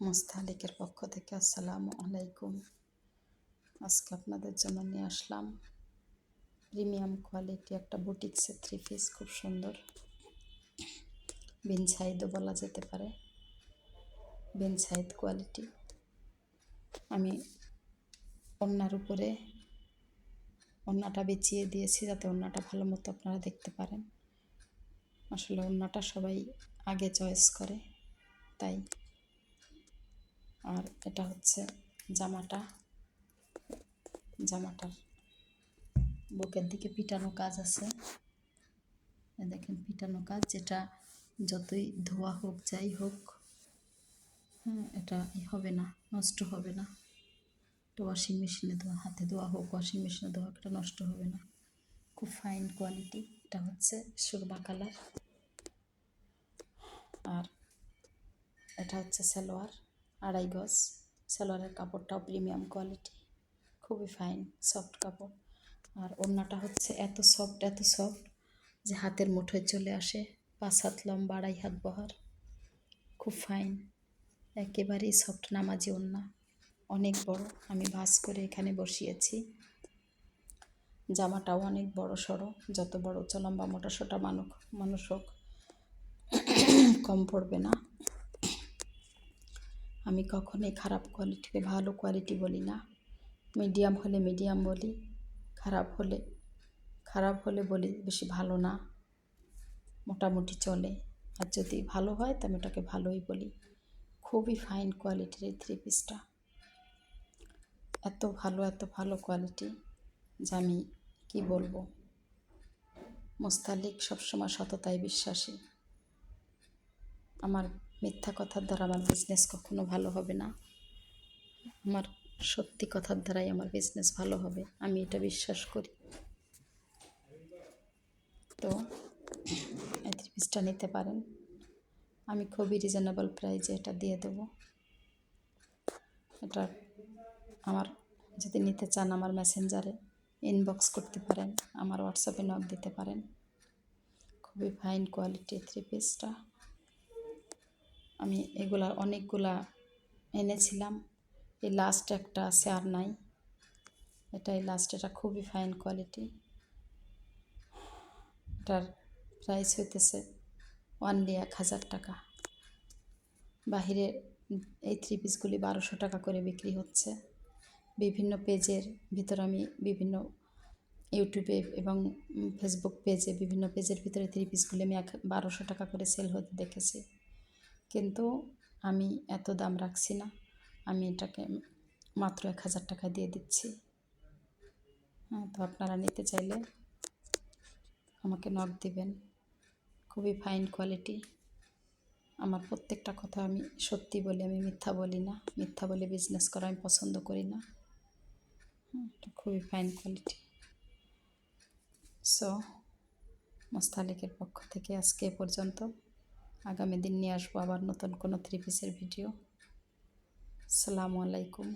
মুস্তালিকের পক্ষ থেকে আসসালামু আলাইকুম। আজকে আপনাদের জন্য নিয়ে আসলাম প্রিমিয়াম কোয়ালিটি একটা বুটিক্সের থ্রি পিস খুব সুন্দর। বিন সাইদও বলা যেতে পারে। বিন সাইদ কোয়ালিটি আমি অন্যার উপরে অন্যটা বেচিয়ে দিয়েছি যাতে অন্যটা ভালো মতো আপনারা দেখতে পারেন। আসলে অন্যটা সবাই আগে চয়েস করে, তাই। আর এটা হচ্ছে জামাটা। জামাটার বুকের দিকে পিটানো কাজ আছে। দেখেন পিটানো কাজ, যেটা যতই ধোয়া হোক, যাই হোক হ্যাঁ এটা হবে না, নষ্ট হবে না। তো ওয়াশিং মেশিনে ধোয়া, হাতে ধোয়া হোক ওয়াশিং মেশিনে ধোয়া এটা নষ্ট হবে না। খুব ফাইন কোয়ালিটি এটা হচ্ছে সুরবা কালার। আর এটা হচ্ছে সালোয়ার। আড়াই গজ। সালোয়ারের কাপড়টাও প্রিমিয়াম কোয়ালিটি। খুবই ফাইন, সফট কাপড়। আর ওড়নাটা হচ্ছে এত সফট এত সফট যে হাতের মুঠোয় চলে আসে। পাঁচ হাত লম্বা, আড়াই হাত বহার। খুব ফাইন। একেবারেই সফট নামাজি ওড়না। অনেক বড়। আমি ভাস করে এখানে বসিয়েছি। জামাটাও অনেক বড় সড়ো। যত বড় উচ্চ লম্বা মোটা সোটা মানুষ মানুষ হোক, কম পড়বে না। আমি কখনোই খারাপ কোয়ালিটিকে ভালো কোয়ালিটি বলি না। মিডিয়াম হলে মিডিয়াম বলি, খারাপ হলে খারাপ হলে বলি বেশি ভালো না। মোটামুটি চলে। আর যদি ভালো হয় তো আমি ওটাকে ভালোই বলি। খুবই ফাইন কোয়ালিটির এই থ্রি পিসটা এত ভালো এত ভালো কোয়ালিটি যে আমি কী বলব? মোস্তালিক সবসময় সততায় বিশ্বাসী। আমার মিথ্যা কথার দ্বারা আমার বিজনেস কখনো ভালো হবে না। আমার সত্যি কথার দ্বারাই আমার বিজনেস ভালো হবে, আমি এটা বিশ্বাস করি। তো এই থ্রি পিসটা নিতে পারেন। আমি খুবই রিজনেবল প্রাইজে এটা দিয়ে দেবো। এটা আমার, যদি নিতে চান আমার মেসেঞ্জারে ইনবক্স করতে পারেন, আমার হোয়াটসঅ্যাপে নক দিতে পারেন। খুবই ফাইন কোয়ালিটির থ্রি পিসটা আমি এগুলা অনেকগুলা এনেছিলাম। এই লাস্ট একটা আছে আর নাই। এটাই লাস্ট এটা খুবই ফাইন কোয়ালিটি এটার প্রাইস হইতেছে ওয়ানলি এক হাজার টাকা। বাহিরে এই থ্রি পিসগুলি বারোশো টাকা করে বিক্রি হচ্ছে। বিভিন্ন পেজের ভিতর আমি বিভিন্ন ইউটিউবে এবং ফেসবুক পেজে বিভিন্ন পেজের ভিতরে থ্রি পিসগুলি আমি এক বারোশো টাকা করে সেল হতে দেখেছি। কিন্তু আমি এত দাম রাখছি না। আমি এটাকে মাত্র এক হাজার টাকা দিয়ে দিচ্ছি। হ্যাঁ তো আপনারা নিতে চাইলে আমাকে নক দিবেন। খুবই ফাইন কোয়ালিটি আমার প্রত্যেকটা কথা আমি সত্যি বলি, আমি মিথ্যা বলি না। মিথ্যা বলে বিজনেস করা আমি পছন্দ করি না। এটা খুবই ফাইন কোয়ালিটি সো মোস্তালিকের পক্ষ থেকে আজকে পর্যন্ত। আগামী দিন নিয়ে আসব আবার নতুন কোনো থ্রি পিসের ভিডিও আসসালামু আলাইকুম।